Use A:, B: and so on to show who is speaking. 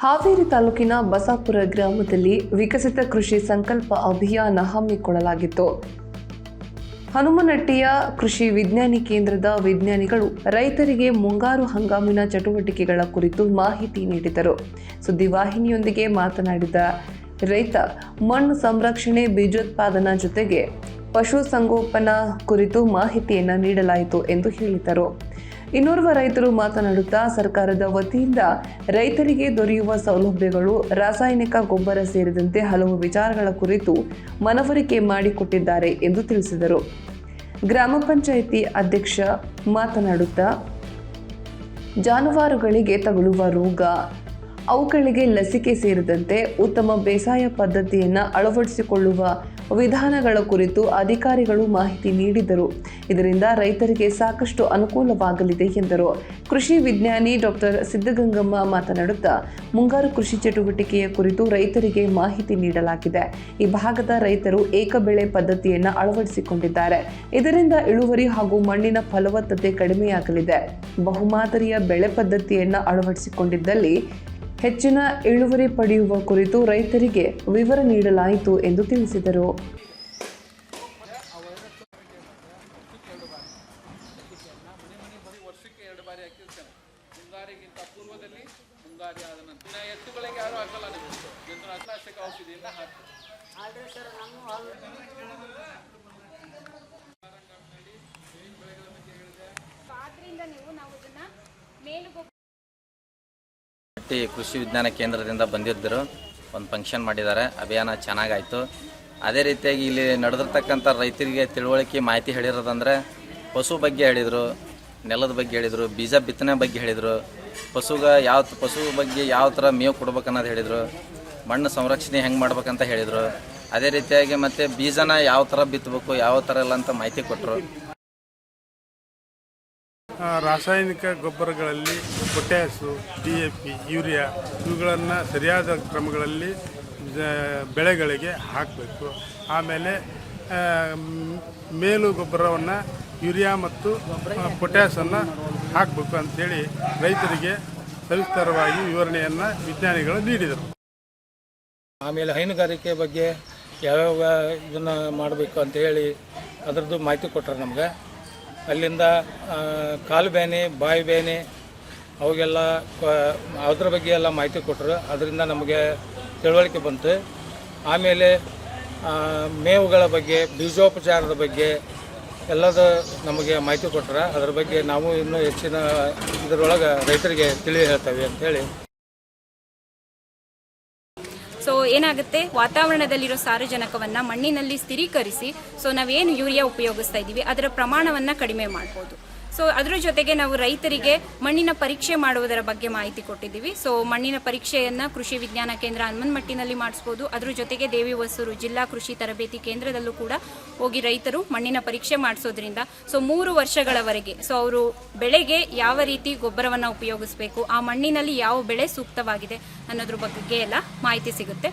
A: ಹಾವೇರಿ ತಾಲೂಕಿನ ಬಸಾಪುರ ಗ್ರಾಮದಲ್ಲಿ ವಿಕಸಿತ ಕೃಷಿ ಸಂಕಲ್ಪ ಅಭಿಯಾನ ಹಮ್ಮಿಕೊಳ್ಳಲಾಗಿತ್ತು. ಹನುಮನಟ್ಟಿಯ ಕೃಷಿ ವಿಜ್ಞಾನಿ ಕೇಂದ್ರದ ವಿಜ್ಞಾನಿಗಳು ರೈತರಿಗೆ ಮುಂಗಾರು ಹಂಗಾಮಿನ ಚಟುವಟಿಕೆಗಳ ಕುರಿತು ಮಾಹಿತಿ ನೀಡಿದರು. ಸುದ್ದಿವಾಹಿನಿಯೊಂದಿಗೆ ಮಾತನಾಡಿದ ರೈತ, ಮಣ್ಣು ಸಂರಕ್ಷಣೆ ಬೀಜೋತ್ಪಾದನಾ ಜೊತೆಗೆ ಪಶುಸಂಗೋಪನಾ ಕುರಿತು ಮಾಹಿತಿಯನ್ನು ನೀಡಲಾಯಿತು ಎಂದು ಹೇಳಿದರು. ಇನ್ನೋರ್ವ ರೈತರು ಮಾತನಾಡುತ್ತಾ ಸರ್ಕಾರದ ವತಿಯಿಂದ ರೈತರಿಗೆ ದೊರೆಯುವ ಸೌಲಭ್ಯಗಳು, ರಾಸಾಯನಿಕ ಗೊಬ್ಬರ ಸೇರಿದಂತೆ ಹಲವು ವಿಚಾರಗಳ ಕುರಿತು ಮನವರಿಕೆ ಮಾಡಿಕೊಟ್ಟಿದ್ದಾರೆ ಎಂದು ತಿಳಿಸಿದರು. ಗ್ರಾಮ ಪಂಚಾಯಿತಿ ಅಧ್ಯಕ್ಷ ಮಾತನಾಡುತ್ತಾ, ಜಾನುವಾರುಗಳಿಗೆ ತಗುಲುವ ರೋಗ, ಅವುಗಳಿಗೆ ಲಸಿಕೆ ಸೇರಿದಂತೆ ಉತ್ತಮ ಬೇಸಾಯ ಪದ್ಧತಿಯನ್ನು ಅಳವಡಿಸಿಕೊಳ್ಳುವ ವಿಧಾನಗಳ ಕುರಿತು ಅಧಿಕಾರಿಗಳು ಮಾಹಿತಿ ನೀಡಿದರು. ಇದರಿಂದ ರೈತರಿಗೆ ಸಾಕಷ್ಟು ಅನುಕೂಲವಾಗಲಿದೆ ಎಂದರು. ಕೃಷಿ ವಿಜ್ಞಾನಿ ಡಾಕ್ಟರ್ ಸಿದ್ದಗಂಗಮ್ಮ ಮಾತನಾಡುತ್ತಾ, ಮುಂಗಾರು ಕೃಷಿ ಚಟುವಟಿಕೆಯ ಕುರಿತು ರೈತರಿಗೆ ಮಾಹಿತಿ ನೀಡಲಾಗಿದೆ. ಈ ಭಾಗದ ರೈತರು ಏಕಬೆಳೆ ಪದ್ಧತಿಯನ್ನು ಅಳವಡಿಸಿಕೊಂಡಿದ್ದಾರೆ. ಇದರಿಂದ ಇಳುವರಿ ಹಾಗೂ ಮಣ್ಣಿನ ಫಲವತ್ತತೆ ಕಡಿಮೆಯಾಗಲಿದೆ. ಬಹುಮಾದರಿಯ ಬೆಳೆ ಪದ್ಧತಿಯನ್ನು ಅಳವಡಿಸಿಕೊಂಡಿದ್ದಲ್ಲಿ ಹೆಚ್ಚಿನ ಇಳುವರಿ ಪಡೆಯುವ ಕುರಿತು ರೈತರಿಗೆ ವಿವರ ನೀಡಲಾಯಿತು ಎಂದು ತಿಳಿಸಿದರು.
B: ಬಾರಿ ಹಾಕಿರ್ತೇನೆ. ಮುಂಗಾರಿಗಿಂತ ಪೂರ್ವದಲ್ಲಿ ಮುಂಗಾರಿ ಆದ ನಂತರ. ಎತ್ತುಗಳಿಗೆ ಯಾರು ಹಾಕಲ್ಲ ನಿಮಗೆ. ಜಂತುನಾಶಕ ಔಷಧಿಯಿಂದ ಹಾಕ್ತಾರೆ
C: ಆದ್ರಿಂದ ನೀವು ನಾವು ಇದನ್ನ
D: ಕೃಷಿ ವಿಜ್ಞಾನ ಕೇಂದ್ರದಿಂದ ಬಂದಿದ್ದರು. ಒಂದು ಫಂಕ್ಷನ್ ಮಾಡಿದ್ದಾರೆ. ಅಭಿಯಾನ ಚೆನ್ನಾಗಾಯಿತು. ಅದೇ ರೀತಿಯಾಗಿ ಇಲ್ಲಿ ನಡೆದಿರ್ತಕ್ಕಂಥ ರೈತರಿಗೆ ತಿಳುವಳಿಕೆ ಮಾಹಿತಿ ಹೇಳಿರೋದಂದ್ರೆ ಪಶು ಬಗ್ಗೆ ಹೇಳಿದರು. ನೆಲದ ಬಗ್ಗೆ ಹೇಳಿದರು, ಬೀಜ ಬಿತ್ತನೆ ಬಗ್ಗೆ ಹೇಳಿದರು, ಪಶುಗ ಯಾವ, ಪಶು ಬಗ್ಗೆ ಯಾವ ಥರ ಮೇವು ಕೊಡ್ಬೇಕು ಅನ್ನೋದು ಹೇಳಿದರು, ಮಣ್ಣು ಸಂರಕ್ಷಣೆ ಹೆಂಗೆ ಮಾಡ್ಬೇಕಂತ ಹೇಳಿದರು. ಅದೇ ರೀತಿಯಾಗಿ ಮತ್ತು ಬೀಜನ ಯಾವ ಥರ ಬಿತ್ತಬೇಕು ಯಾವ ಥರ ಇಲ್ಲ ಅಂತ ಮಾಹಿತಿ ಕೊಟ್ಟರು
E: ರಾಸಾಯನಿಕ ಗೊಬ್ಬರಗಳಲ್ಲಿ potash, D A P, urea ಇವುಗಳನ್ನು ಸರಿಯಾದ ಕ್ರಮಗಳಲ್ಲಿ ಬೆಳೆಗಳಿಗೆ ಹಾಕಬೇಕು. ಆಮೇಲೆ ಮೇಲು ಗೊಬ್ಬರವನ್ನು ಯೂರಿಯಾ ಮತ್ತು ಪೊಟ್ಯಾಸನ್ನು ಹಾಕಬೇಕು ಅಂಥೇಳಿ ರೈತರಿಗೆ ಸವಿಸ್ತಾರವಾಗಿ ವಿವರಣೆಯನ್ನು ವಿಜ್ಞಾನಿಗಳು ನೀಡಿದರು.
F: ಆಮೇಲೆ ಹೈನುಗಾರಿಕೆ ಬಗ್ಗೆ ಯಾವ್ಯಾವ ಇದನ್ನು ಮಾಡಬೇಕು ಅಂತ ಹೇಳಿ ಅದರದ್ದು ಮಾಹಿತಿ ಕೊಟ್ಟರು ನಮ್ಗೆ. ಅಲ್ಲಿಂದ ಕಾಲು ಬೇನೆ, ಬಾಯಿ ಬೇನೆ, ಅವಾಗೆಲ್ಲ ಅದ್ರ ಬಗ್ಗೆ ಎಲ್ಲ ಮಾಹಿತಿ ಕೊಟ್ಟರು ಅದರಿಂದ ನಮಗೆ ತಿಳುವಳಿಕೆ ಬಂತು. ಆಮೇಲೆ ಮೇವುಗಳ ಬಗ್ಗೆ, ಬೀಜೋಪಚಾರದ ಬಗ್ಗೆ ಎಲ್ಲದ ನಮಗೆ ಮಾಹಿತಿ ಕೊಟ್ಟರೆ ಅದ್ರ ಬಗ್ಗೆ ನಾವು ಇನ್ನೂ ಹೆಚ್ಚಿನ ಇದರೊಳಗೆ ರೈತರಿಗೆ ತಿಳಿ ಹೇಳ್ತೇವೆ ಅಂತೇಳಿ.
C: ಸೊ ಏನಾಗುತ್ತೆ? ವಾತಾವರಣದಲ್ಲಿರೋ ಸಾರಜನಕವನ್ನ ಮಣ್ಣಿನಲ್ಲಿ ಸ್ಥಿರೀಕರಿಸಿ ಸೊ ನಾವೇನು ಯೂರಿಯಾ ಉಪಯೋಗಿಸ್ತಾ ಇದ್ದೀವಿ ಅದರ ಪ್ರಮಾಣವನ್ನ ಕಡಿಮೆ ಮಾಡ್ಬೋದು. ಸೊ ಅದರ ಜೊತೆಗೆ ನಾವು ರೈತರಿಗೆ ಮಣ್ಣಿನ ಪರೀಕ್ಷೆ ಮಾಡುವುದರ ಬಗ್ಗೆ ಮಾಹಿತಿ ಕೊಟ್ಟಿದ್ದೀವಿ. ಸೊ ಮಣ್ಣಿನ ಪರೀಕ್ಷೆಯನ್ನ ಕೃಷಿ ವಿಜ್ಞಾನ ಕೇಂದ್ರ ಹನುಮನ್ಮಟ್ಟಿನಲ್ಲಿ ಮಾಡಿಸ್ಬೋದು. ಅದ್ರ ಜೊತೆಗೆ ದೇವಿ ಹೊಸೂರು ಜಿಲ್ಲಾ ಕೃಷಿ ತರಬೇತಿ ಕೇಂದ್ರದಲ್ಲೂ ಕೂಡ ಹೋಗಿ ರೈತರು ಮಣ್ಣಿನ ಪರೀಕ್ಷೆ ಮಾಡಿಸೋದ್ರಿಂದ ಸೊ ಮೂರು ವರ್ಷಗಳವರೆಗೆ ಸೊ ಅವರು ಬೆಳೆಗೆ ಯಾವ ರೀತಿ ಗೊಬ್ಬರವನ್ನು ಉಪಯೋಗಿಸಬೇಕು, ಆ ಮಣ್ಣಿನಲ್ಲಿ ಯಾವ ಬೆಳೆ ಸೂಕ್ತವಾಗಿದೆ ಅನ್ನೋದ್ರ ಬಗ್ಗೆ ಎಲ್ಲ ಮಾಹಿತಿ ಸಿಗುತ್ತೆ.